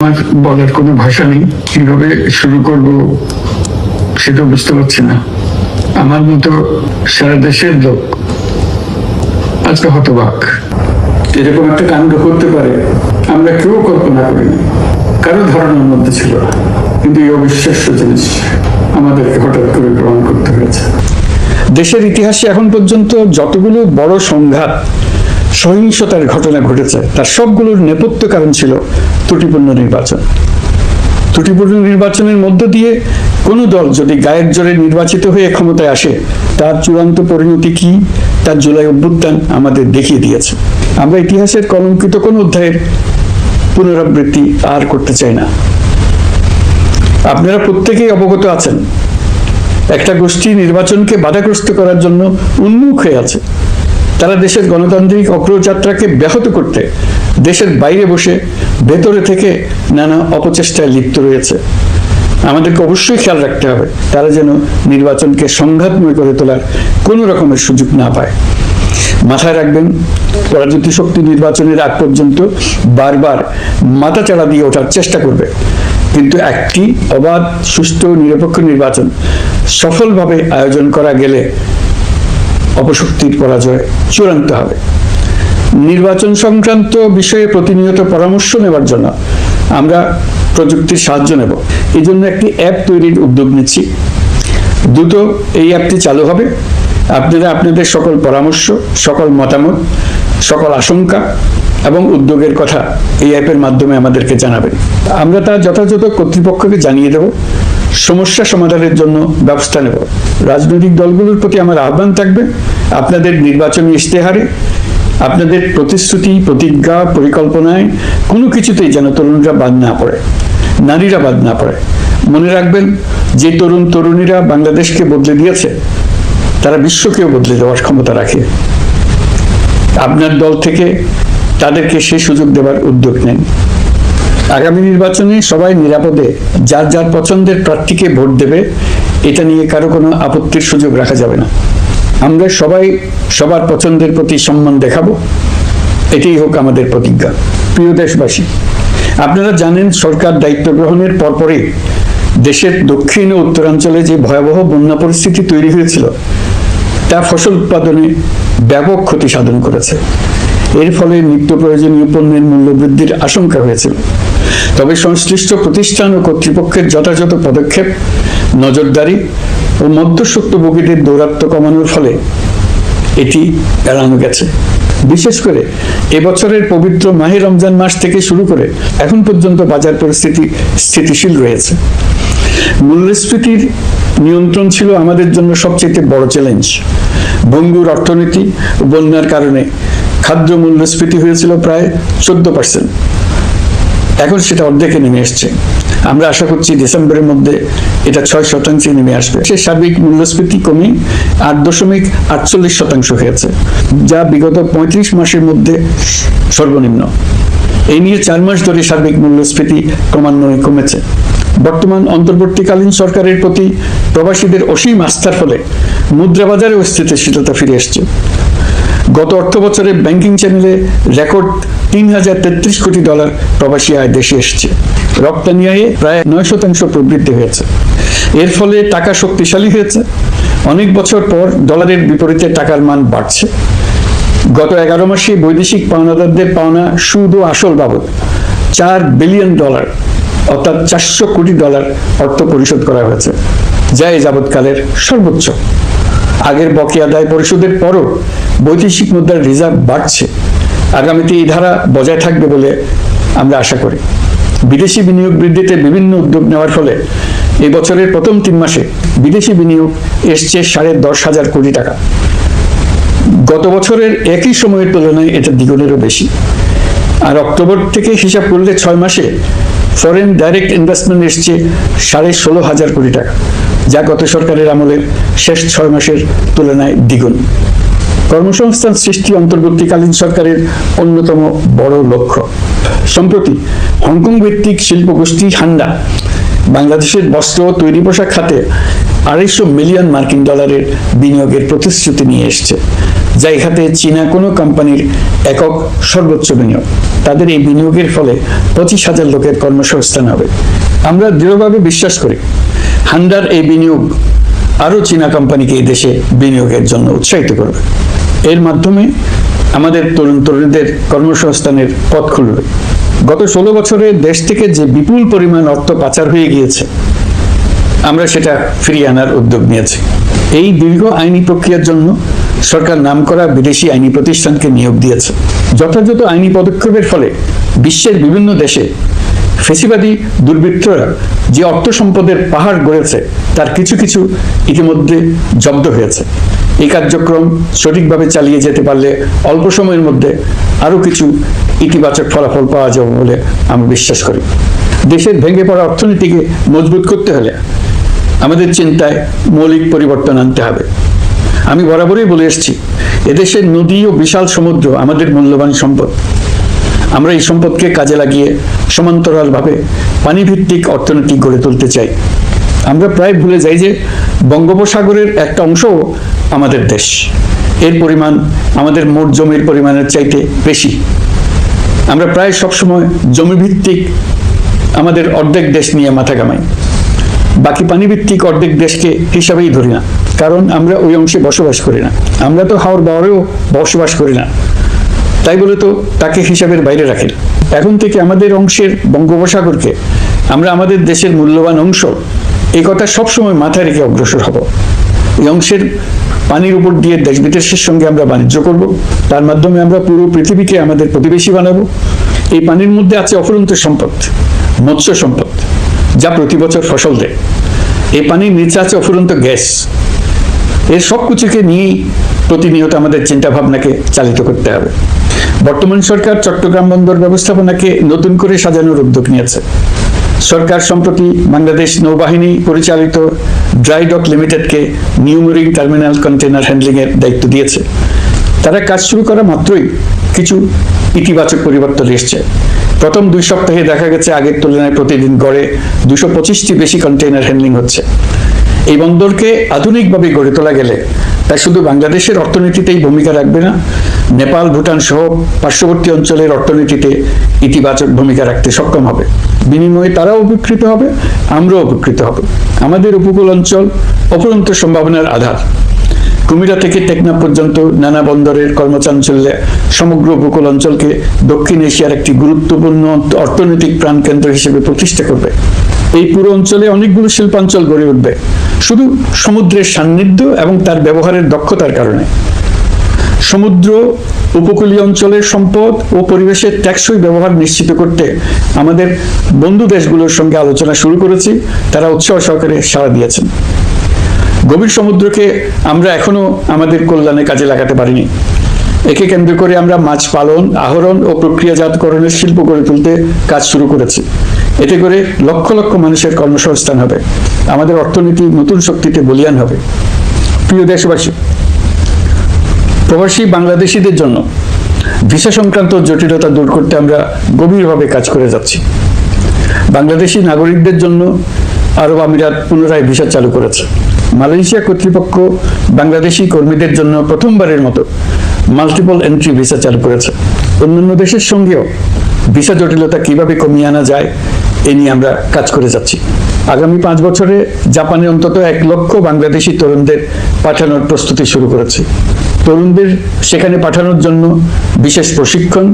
আমার বলার কোনো ভাষা নেই। কীভাবে শুরু করব সেটা বুঝতে পারছি না। আমার মতো সারা দেশের লোক আজকে হতবাক। এরকম একটা কাণ্ড করতে পারে আমরা কেউ কল্পনা করিনি। কারও ধারণার মধ্যে ছিল না। কিন্তু এই অবিশ্বাস্য জিনিস আমাদেরকে হঠাৎ করে গ্রহণ করতে হয়েছে। দেশের ইতিহাসে এখন পর্যন্ত যতগুলো বড় সংঘাত সহিংসতার ঘটনা ঘটেছে। তার সবগুলোর নেপথ্য কারণ ছিল ত্রুটিপূর্ণ নির্বাচন। ত্রুটিপূর্ণ নির্বাচনের মধ্য দিয়ে কোনো দল যদি গায়ের জোরে নির্বাচিত হয়ে ক্ষমতায় আসে, তার চূড়ান্ত পরিণতি কি? তার জুলাই অভ্যুত্থান আমাদের দেখিয়ে দিয়েছে। আমরা ইতিহাসের কলঙ্কিত কোন অধ্যায়ের পুনরাবৃত্তি আর করতে চাই না। আপনারা প্রত্যেকেই অবগত আছেন, একটা গোষ্ঠী নির্বাচনকে বাধাগ্রস্ত করার জন্য উন্মুখ হয়ে আছে। তারা দেশের গণতান্ত্রিক অগ্রযাত্রাকে ব্যাহত করতে দেশের বাইরে বসে ভেতরে থেকে নানা অপচেষ্টায় লিপ্ত রয়েছে। আমাদেরকে অবশ্যই খেয়াল রাখতে হবে তারা যেন নির্বাচনকে সংঘাতময় করে তোলার কোনো রকমের সুযোগ না পায়। মাথায় রাখবেন, পরাজিত শক্তি নির্বাচনের আগ পর্যন্ত বারবার মাথাচাড়া দিয়ে ওঠার চেষ্টা করবে। কিন্তু একটি অবাধ, সুষ্ঠু, নিরপেক্ষ নির্বাচন সফলভাবে আয়োজন করা গেলে অপশক্তির পরাজয় চূড়ান্ত হবে। নির্বাচন সংক্রান্ত বিষয়ে প্রতিনিয়ত পরামর্শ নেওয়ার জন্য আমরা প্রযুক্তির সাহায্য নেব। এই জন্য একটি অ্যাপ তৈরির উদ্যোগ নিচ্ছি। দ্রুত এই অ্যাপটি চালু হবে। আপনারা আপনাদের সকল পরামর্শ, সকল মতামত, সকল আশঙ্কা এবং উদ্যোগের কথা এই অ্যাপের মাধ্যমে আমাদেরকে জানাবেন। আমরা তা যথাযথ কর্তৃপক্ষকে জানিয়ে দেব। সমস্যা সমাধানের জন্য ব্যবস্থা নেব। রাজনৈতিক দলগুলোর প্রতি আমার আহ্বান থাকবে, আপনাদের নির্বাচনী ইশতেহারে, আপনাদের প্রতিশ্রুতি, প্রতিজ্ঞা, পরিকল্পনায় কোনো কিছুতেই যেন তরুণরা বাদ না পড়ে, নারীরা বাদ না পড়ে। মনে রাখবেন, যে তরুণ তরুণীরা বাংলাদেশকে বদলে দিয়েছে, তারা বিশ্বকেও বদলে দেওয়ার ক্ষমতা রাখে। আপনার দল থেকে তাদেরকে সে সুযোগ দেওয়ার উদ্যোগ নেন। আগামী নির্বাচনে সবাই নিরাপদে, যার যার পছন্দের প্রার্থীকে ভোট দেবে, এটা নিয়ে কারও কোনো আপত্তির সুযোগ রাখা যাবে না। আমরা সবাই সবার পছন্দের প্রতি সম্মান দেখাবো, এটাই হোক আমাদের প্রতিজ্ঞা। প্রিয় দেশবাসী, আপনারা জানেন সরকার দায়িত্ব গ্রহণের পরপরই দেশের দক্ষিণ ও উত্তরাঞ্চলে যে ভয়াবহ বন্যা পরিস্থিতি তৈরি হয়েছিল, তা ফসল উৎপাদনে ব্যাপক ক্ষতি সাধন করেছে। এর ফলে নিত্য প্রয়োজনীয় পণ্যের মূল্য বৃদ্ধির আশঙ্কা হয়েছিল। তবে সংশ্লিষ্ট প্রতিষ্ঠান ও কর্তৃপক্ষের যথাযথ পদক্ষেপ, নজরদারি ও মধ্যস্বত্বভোগীদের দৌরাত্ম্য কমানোর ফলে এটি এড়ানো গেছে। বিশেষ করে এবছরের পবিত্র মাহে রমজান মাস থেকে শুরু করে এখন পর্যন্ত বাজার পরিস্থিতি স্থিতিশীল রয়েছে। মূল্যস্ফীতির নিয়ন্ত্রণ ছিল আমাদের জন্য সবচেয়ে বড় চ্যালেঞ্জ। ভঙ্গুর অর্থনীতি ও বন্যার কারণে খাদ্য মূল্যস্ফীতি হয়েছিল প্রায় চোদ্দ পার্সেন্ট। এখন সেটা অর্ধেকে নেমে এসছে। আমরা আশা করছি ডিসেম্বরের মধ্যে এটা ছয় শতাংশে নেমে আসবে। সে সার্বিক মূল্যস্ফীতি কমে আট দশমিক আটচল্লিশ শতাংশ হয়েছে, যা বিগত পঁয়ত্রিশ মাসের মধ্যে সর্বনিম্ন। এই নিয়ে চার মাস ধরে সার্বিক মূল্যস্ফীতি ক্রমান্বয়ে কমেছে। বর্তমান অন্তর্বর্তীকালীন সরকারের প্রতি প্রবাসীদের অসীম আস্থার ফলে মুদ্রা মুদ্রাবাজারেও স্থিতিশীলতা ফিরে এসছে। গত অর্থ বছরে ব্যাংকিং চ্যানেলে রেকর্ড তিন হাজার তেত্রিশ কোটি ডলার প্রবাসী আয় দেশে এসছে। রপ্তানি আয়ে প্রায় নয় শতাংশ প্রবৃদ্ধি হয়েছে। এর ফলে টাকা শক্তিশালী হয়েছে। অনেক বছর পর ডলারের বিপরীতে টাকার মান বাড়ছে। গত এগারো মাসে বৈদেশিক পাওনাদারদের পাওনা সুদ ও আসল বাবদ চার বিলিয়ন ডলার, অর্থাৎ চারশো কোটি ডলার অর্থ পরিশোধ করা হয়েছে, যা এ যাবৎকালের সর্বোচ্চ। আগের বকেয়া দায় পরিশোধের পরও বৈদেশিক মুদ্রার রিজার্ভ বাড়ছে। আগামীতে এই ধারা বজায় থাকবে বলে আমরা আশা করি। বিদেশি বিনিয়োগ বৃদ্ধিতে বিভিন্ন উদ্যোগ নেওয়ার ফলে এই বছরের প্রথম তিন মাসে বিদেশি বিনিয়োগ এসছে সাড়ে দশ হাজার কোটি টাকা। গত বছরের একই সময়ের তুলনায় এটা দ্বিগুণেরও বেশি। আর অক্টোবর থেকে হিসাব করলে ছয় মাসে ফরেন ডাইরেক্ট ইনভেস্টমেন্ট এসছে সাড়ে ষোলো হাজার কোটি টাকা। যা গত সরকারের আমলের শেষ ছয় মাসের তুলনায় দ্বিগুণ। কর্মসংস্থান সৃষ্টি অন্তর্বর্তীকালীন সরকারের অন্যতম বড় লক্ষ্য। সম্প্রতি হংকং ভিত্তিক শিল্প গোষ্ঠী হান্ডা বাংলাদেশের বস্ত্র ও তৈরি পোশাক খাতে আড়াইশো মিলিয়ন মার্কিন ডলারের বিনিয়োগের প্রতিশ্রুতি নিয়ে এসছে, যা এই খাতে চীনা কোনো কোম্পানির একক সর্বোচ্চ বিনিয়োগ। তাদের এই বিনিয়োগের ফলে পঁচিশ হাজার লোকের কর্মসংস্থান হবে। আমরা দৃঢ়ভাবে বিশ্বাস করি হান্ডার এই বিনিয়োগ আরও চীনা কোম্পানিকে এই দেশে বিনিয়োগের জন্য উৎসাহিত করবে। এর মাধ্যমে আমাদের তরুণ তরুণীদের কর্মসংস্থানের পথ খুলবে। গত ষোলো বছরে দেশ থেকে যে বিপুল পরিমাণ অর্থ পাচার হয়ে গিয়েছে, আমরা সেটা ফিরিয়ে আনার উদ্যোগ নিয়েছি। এই দীর্ঘ আইনি প্রক্রিয়ার জন্য সরকার নামকরা বিদেশি আইনি প্রতিষ্ঠানকে নিয়োগ দিয়েছে। যথাযথ আইনি পদক্ষেপের ফলে বিশ্বের বিভিন্ন দেশে ফেসিবাদী দুর্বৃত্তরা যে অর্থ সম্পদের পাহাড় গড়েছে, তার কিছু কিছু ইতিমধ্যে জব্দ হয়েছে। এই কার্যক্রম সঠিকভাবে চালিয়ে যেতে পারলে অল্প সময়ের মধ্যে আরও কিছু ইতিবাচক ফলাফল পাওয়া যাবে বলে আমি বিশ্বাস করি। দেশের ভেঙে পড়া অর্থনীতিকে মজবুত করতে হলে আমাদের চিন্তায় মৌলিক পরিবর্তন আনতে হবে। আমি বরাবরই বলে এসেছি, এদেশের নদী ও বিশাল সমুদ্র আমাদের মূল্যবান সম্পদ। আমরা এই সম্পদকে কাজে লাগিয়ে সমান্তরালভাবে পানিভিত্তিক অর্থনীতি গড়ে তুলতে চাই। আমরা প্রায় ভুলে যাই যে বঙ্গোপসাগরের একটা অংশও আমাদের দেশ। এর পরিমাণ আমাদের মোট জমির পরিমাণের চাইতে বেশি। আমরা প্রায় সবসময় জমিভিত্তিক আমাদের অর্ধেক দেশ নিয়ে মাথা কামাই বাকি পানিভিত্তিক অর্ধেক দেশকে হিসাবেই ধরি না। কারণ আমরা ওই অংশে বসবাস করি না। আমরা তো হাওর বাওয়ারেও বসবাস করি না। তাই বলে তো তাকে হিসাবের বাইরে রাখেন। এখন থেকে আমাদের অংশের বঙ্গোপসাগরকে আমরা আমাদের দেশের মূল্যবান অংশ এই কথা সবসময় মাথায় রেখে অগ্রসর হব। এই অংশের পানির উপর দিয়ে দেশ বিদেশের সঙ্গে আমরা বাণিজ্য করব, তার মাধ্যমে আমরা পুরো পৃথিবীকে আমাদের প্রতিবেশী বানাবো। এই পানির মধ্যে আছে অফুরন্ত সম্পদ, মৎস্য সম্পদ, যা প্রতি বছর ফসল দেয়। এই পানির নিচে আছে অফুরন্ত গ্যাস। এর সব কিছুকে নিয়েই প্রতিনিয়ত আমাদের চিন্তা ভাবনাকে চালিত করতে হবে। বর্তমান সরকার চট্টগ্রাম বন্দর ব্যবস্থাপনাকে নতুন করে সাজানোর উদ্যোগ নিয়েছে। সরকার সম্প্রতি বাংলাদেশ নৌবাহিনী পরিচালিত dry dock লিমিটেডকে new mooring terminal container handling এর দায়িত্ব দিয়েছে। তারা কাজ শুরু করা মাত্রই কিছু ইতিবাচক পরিবর্তন এসছে। প্রথম দুই সপ্তাহে দেখা গেছে আগের তুলনায় প্রতিদিন গড়ে দুশো পঁচিশটি বেশি কন্টেইনার হ্যান্ডলিং হচ্ছে। এই বন্দরকে আধুনিকভাবে গড়ে তোলা গেলে তা শুধু বাংলাদেশের অর্থনীতিতেই ভূমিকা রাখবে না, নেপাল, ভুটান সহ পার্শ্ববর্তী অঞ্চলের অর্থনীতিতে ইতিবাচক ভূমিকা রাখতে সক্ষম হবে। বিনিময়ে তারাও উপকৃত হবে, আমরাও উপকৃত হব। আমাদের উপকূল অঞ্চল অপরন্ত সম্ভাবনার আধার। কুমিরা থেকে টেকনা পর্যন্ত নানা বন্দরের কর্মচাঞ্চল্যে সমগ্র উপকূল অঞ্চলকে দক্ষিণ এশিয়ার একটি গুরুত্বপূর্ণ অর্থনৈতিক প্রাণকেন্দ্র হিসেবে প্রতিষ্ঠা করবে। এই পুরো অঞ্চলে অনেকগুলো শিল্পাঞ্চল গড়ে উঠবে। শুধু সমুদ্রের সান্নিধ্য এবং তার ব্যবহারের দক্ষতার কারণে। সমুদ্র উপকূলীয় অঞ্চলের সম্পদ ও পরিবেশের টেকসই ব্যবহার নিশ্চিত করতে আমাদের বন্ধু দেশগুলোর সঙ্গে আলোচনা শুরু করেছি। তারা উৎসাহ সহকারে সাড়া দিয়েছেন। গভীর সমুদ্রকে আমরা এখনও আমাদের কল্যাণে কাজে লাগাতে পারিনি। একে কেন্দ্র করে আমরা মাছ পালন, আহরণ ও প্রক্রিয়াজাতকরণের শিল্প গড়ে তুলতে কাজ শুরু করেছি। এতে করে লক্ষ লক্ষ মানুষের কর্মসংস্থান হবে। আমাদের অর্থনীতি নতুন শক্তিতে বলিয়ান হবে। প্রিয় দেশবাসী, প্রবাসী বাংলাদেশিদের জন্য ভিসা সংক্রান্ত জটিলতা দূর করতে আমরা গভীরভাবে কাজ করে যাচ্ছি। বাংলাদেশি নাগরিকদের জন্য আরব আমিরাত পুনরায় ভিসা চালু করেছে। মালয়েশিয়া কর্তৃপক্ষ বাংলাদেশি কর্মীদের জন্য প্রথমবারের মতো মাল্টিপল এন্ট্রি ভিসা চালু করেছে। অন্যান্য দেশের সঙ্গেও ভিসা জটিলতা কীভাবে কমিয়ে আনা যায় এ নিয়ে আমরা কাজ করে যাচ্ছি। আগামী পাঁচ বছরে জাপানে অন্তত এক লক্ষ বাংলাদেশি তরুণদের পাঠানোর প্রস্তুতি শুরু করেছে। তরুণদের সেখানে পাঠানোর জন্য বিশেষ প্রশিক্ষণ,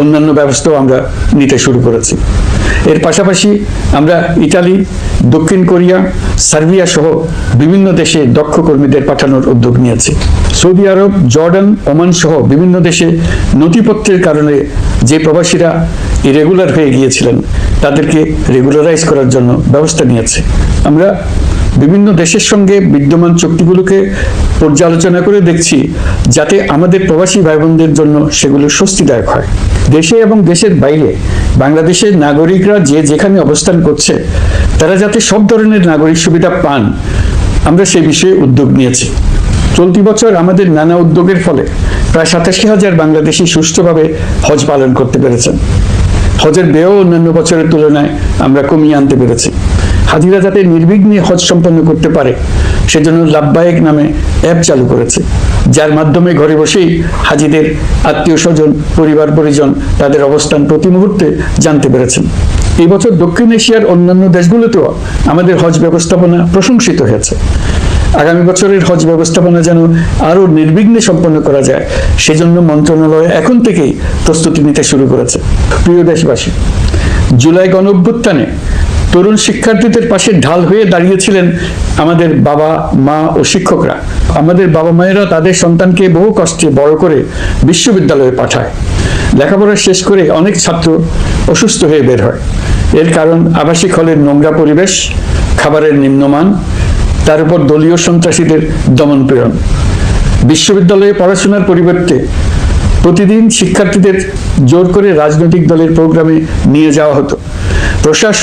অন্যান্য ব্যবস্থাও আমরা নিতে শুরু করেছি। এর পাশাপাশি আমরা ইটালি দক্ষিণ কোরিয়া, সার্বিয়া সহ বিভিন্ন দেশে দক্ষ কর্মীদের পাঠানোর উদ্যোগ নিয়েছি। সৌদি আরব, জর্ডান, ওমান সহ বিভিন্ন দেশে নথিপত্রের কারণে যে প্রবাসীরা ইরেগুলার হয়ে গিয়েছিলেন, তাদেরকে রেগুলারাইজ করার জন্য ব্যবস্থা নিয়েছে। আমরা বিভিন্ন দেশের সঙ্গে বিদ্যমান চুক্তিগুলোকে পর্যালোচনা করে দেখছি, যাতে আমাদের প্রবাসী ভাই বোনদের জন্য সেগুলো স্বস্তিদায়ক হয়। দেশে এবং দেশের বাইরে, বাংলাদেশের নাগরিকরা যে যেখানে অবস্থান করছে, তারা যাতে সব ধরনের নাগরিক সুবিধা পান, আমরা সেই বিষয়ে উদ্যোগ নিয়েছি। চলতি বছর আমাদের নানা উদ্যোগের ফলে প্রায় সাতাশি হাজার বাংলাদেশি সুষ্ঠুভাবে হজ পালন করতে পেরেছেন। হজের ব্যয়ও অন্যান্য বছরের তুলনায় আমরা কমিয়ে আনতে পেরেছি। হাজিরা যাতে নির্বিঘ্নে হজ সম্পন্ন করতে পারে, সেজন্য লাভবায়ক নামে অ্যাপ চালু করেছে, যার মাধ্যমে ঘরে বসেই হাজিদের আত্মীয় স্বজন, পরিবার পরিজন তাদের অবস্থান প্রতি মুহূর্তে জানতে পেরেছেন। এই বছর দক্ষিণ এশিয়ার অন্যান্য দেশগুলোতেও আমাদের হজ ব্যবস্থাপনা প্রশংসিত হয়েছে। আগামী বছরের হজ ব্যবস্থাপনা যেন আরও নির্বিঘ্নে সম্পন্ন করা যায়, সেজন্য মন্ত্রণালয় এখন থেকেই প্রস্তুতি নিতে শুরু করেছে। প্রিয় দেশবাসী, জুলাই গণ অভ্যুত্থানে তরুণ শিক্ষার্থীদের পাশে ঢাল হয়ে দাঁড়িয়েছিলেন আমাদের বাবা, মা ও শিক্ষকরা। আমাদের বাবা মায়েরা তাদের সন্তানকে বহু কষ্টে বড় করে বিশ্ববিদ্যালয়ে পাঠায়। লেখাপড়া শেষ করে অনেক ছাত্র অসুস্থ হয়ে বের হয়। এর কারণ আবাসিক হলের নোংরা পরিবেশ, খাবারের নিম্নমান তার উপর দলীয় সন্ত্রাসীদের দমন প্রেরণ বিশ্ববিদ্যালয়ে পড়াশোনার পরিবর্তে প্রতিদিন শিক্ষার্থীদের জোর করে রাজনৈতিক দলের প্রোগ্রামে নিয়ে যাওয়া হতো। প্রশাসন